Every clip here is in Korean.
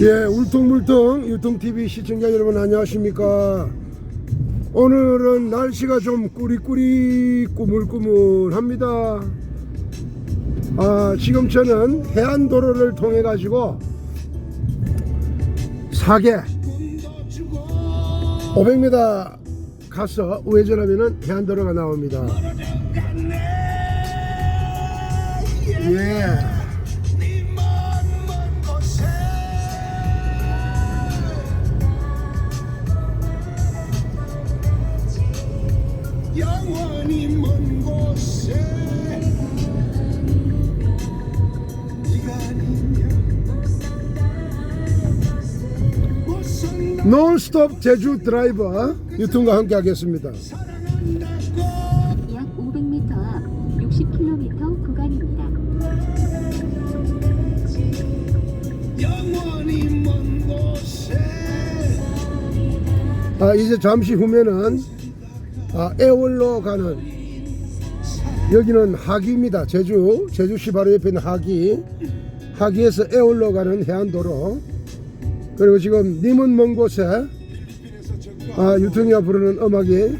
예, 울퉁불퉁 유통TV 시청자 여러분 안녕하십니까. 오늘은 날씨가 좀 꾸리꾸리 꾸물꾸물합니다. 아, 지금 저는 해안도로를 통해 가지고 사계 500m 가서 우회전하면은 해안도로가 나옵니다. 예. 영원히 먼 곳에 네가 아니면 못 산다 논스톱 제주 드라이버 유통과 함께 하겠습니다. 약 500m 앞 60km 구간입니다. 영원히 먼 곳에 아, 이제 잠시 후면은 아, 애월로 가는 여기는 하기입니다. 제주 제주시 바로 옆에 있는 하기 하기에서 애월로 가는 해안도로 그리고 지금 님은 먼 곳에 아, 유통이가 부르는 음악이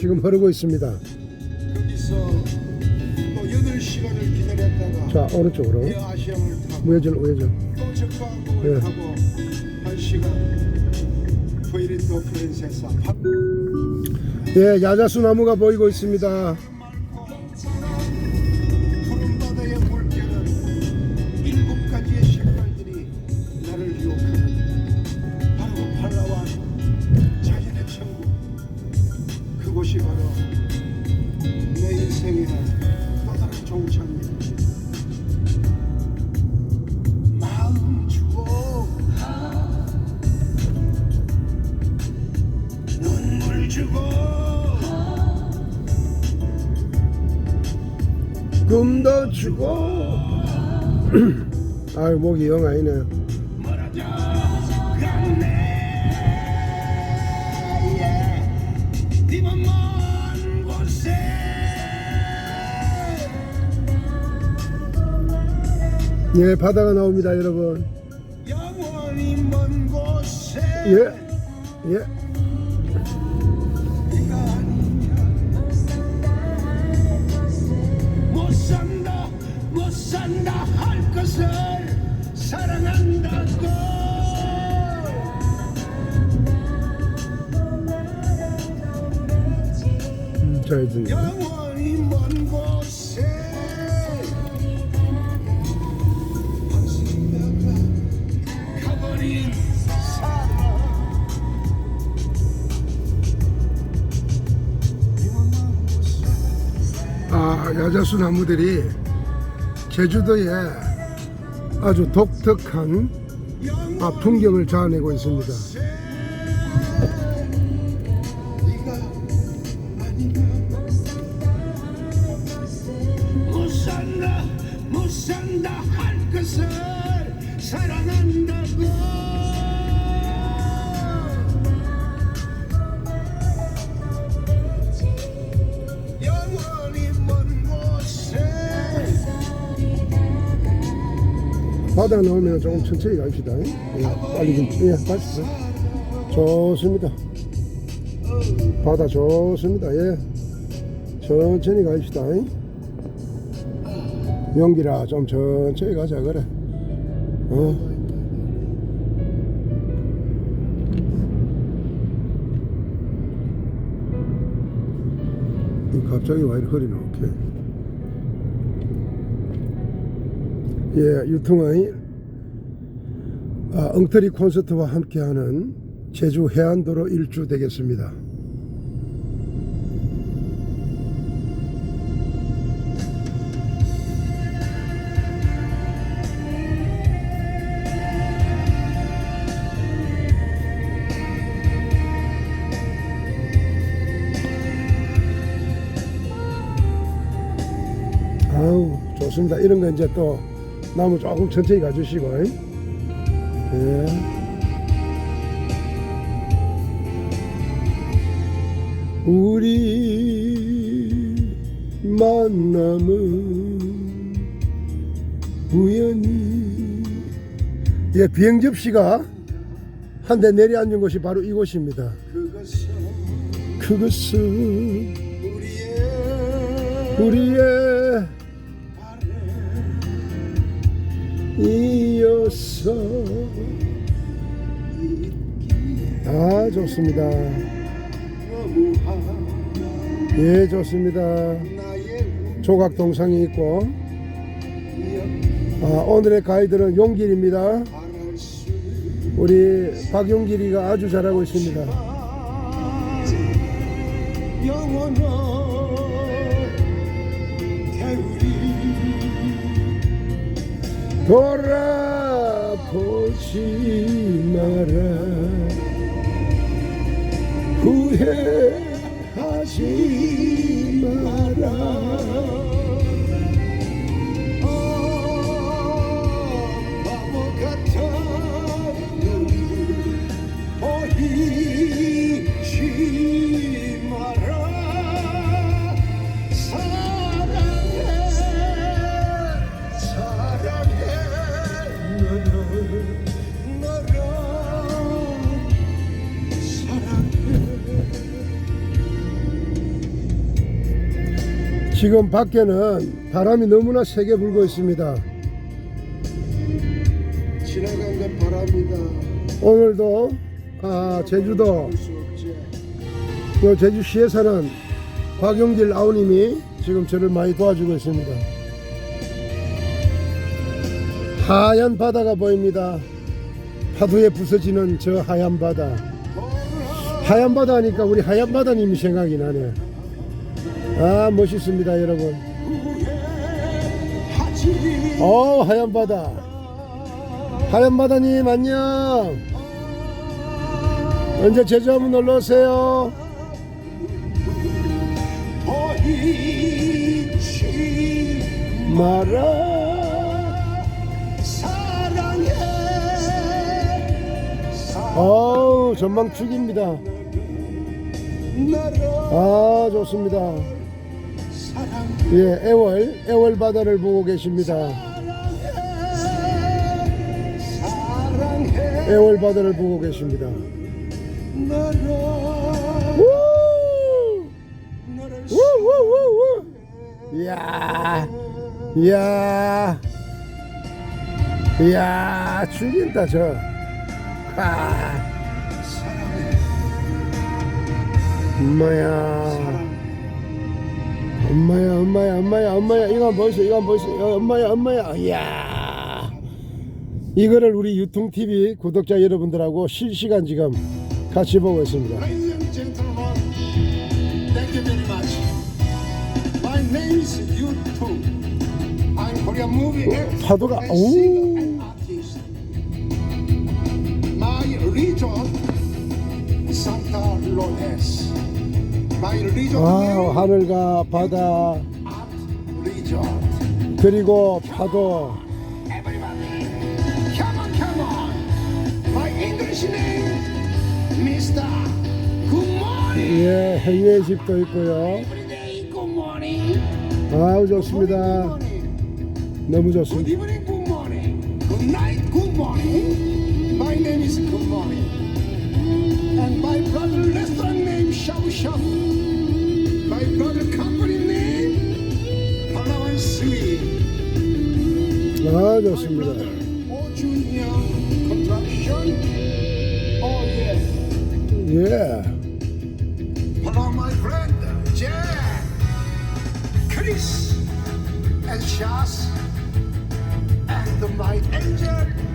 지금 흐르고 있습니다. 거기서 또 8시간을 기다렸다가 자 오른쪽으로 우회전 우회전 또 적과항공을 예. 예 야자수 나무가 보이고 있습니다. 꿈도 주고 아유 목이 영 아니네. 먼 곳에 예 바다가 나옵니다 여러분. 예 예. 산다 할 것을 사랑한다고. 음, 영원히 먼 곳에 가버린 아 야자수 나무들이 제주도에 아주 독특한 아, 풍경을 자아내고 있습니다. 바다 나오면 조금 천천히 갑시다. 예, 빨리 좀, 예, 가시죠. 좋습니다. 바다 좋습니다. 예. 천천히 갑시다. 용기라 좀 천천히 가자, 그래. 어? 이 갑자기 왜 이리 허리는 오 예, 유통의 아, 엉터리 콘서트와 함께하는 제주 해안도로 일주 되겠습니다. 아우 좋습니다. 이런 거 이제 또 나무 조금 천천히 가주시고. 예. 우리 만남은 우연히 예, 비행 접시가 한 대 내려앉은 곳이 바로 이곳입니다. 그것은 우리의 우리의 이어서 아 좋습니다. 예 좋습니다. 조각 동상이 있고 아, 오늘의 가이드는 용길입니다. 우리 박용길이가 아주 잘하고 있습니다. 돌아보지 마라. 후회하지 마 지금 밖에는 바람이 너무나 세게 불고 있습니다. 지나간 건 바랍니다 오늘도 아, 제주도 요 제주시에서는 박용길 아우님이 지금 저를 많이 도와주고 있습니다. 하얀 바다가 보입니다. 파도에 부서지는 저 하얀 바다. 하얀 바다 하니까 우리 하얀 바다님이 생각이 나네. 아 멋있습니다 여러분. 어 하얀 바다. 하얀 바다님 안녕. 언제 제주 한번 놀러 오세요. 마라. 사랑해 어우 전망 죽입니다. 나를 아 좋습니다. 예 애월 애월 바다를 보고 계십니다. 애월 바다를 보고 계십니다. 나를 우! 너를 우우우우 이야 이야 이야 죽인다 저 아, 엄마야 엄마야 엄마야 엄마야 엄마야 이거 보이소 이거 보이소 어, 엄마야 엄마야 이야 이거를 우리 유통TV 구독자 여러분들하고 실시간 지금 같이 보고 있습니다 파도가 오. My region, Santa Lourdes. Name, 하늘과 바다. 그리고 파도. 예 해외 집도 있고요. 아우 좋습니다. 너무 좋습니다 Görüyorsun burada. Yeah. Hello, my friend, Jack, Chris, and Shaz, and the Might Angel.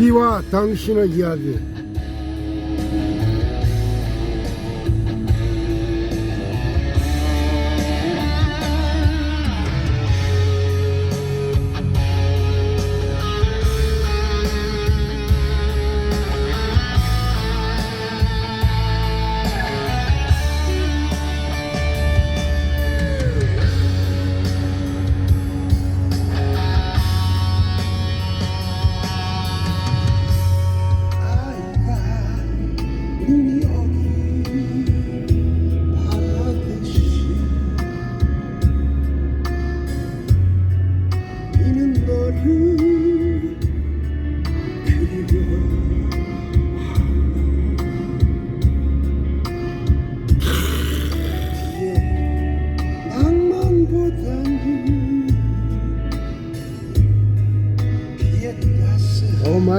비와 당신의 이야기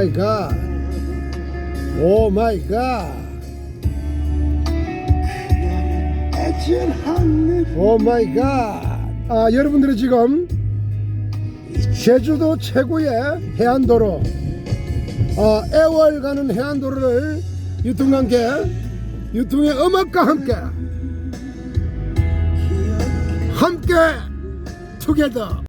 마이 갓. 오 마이 갓. 오 마이 갓. 아, 여러분들이 지금 제주도 최고의 해안도로 아, 애월 가는 해안도로를 유통과 함께 유통의 음악과 함께 함께 투게더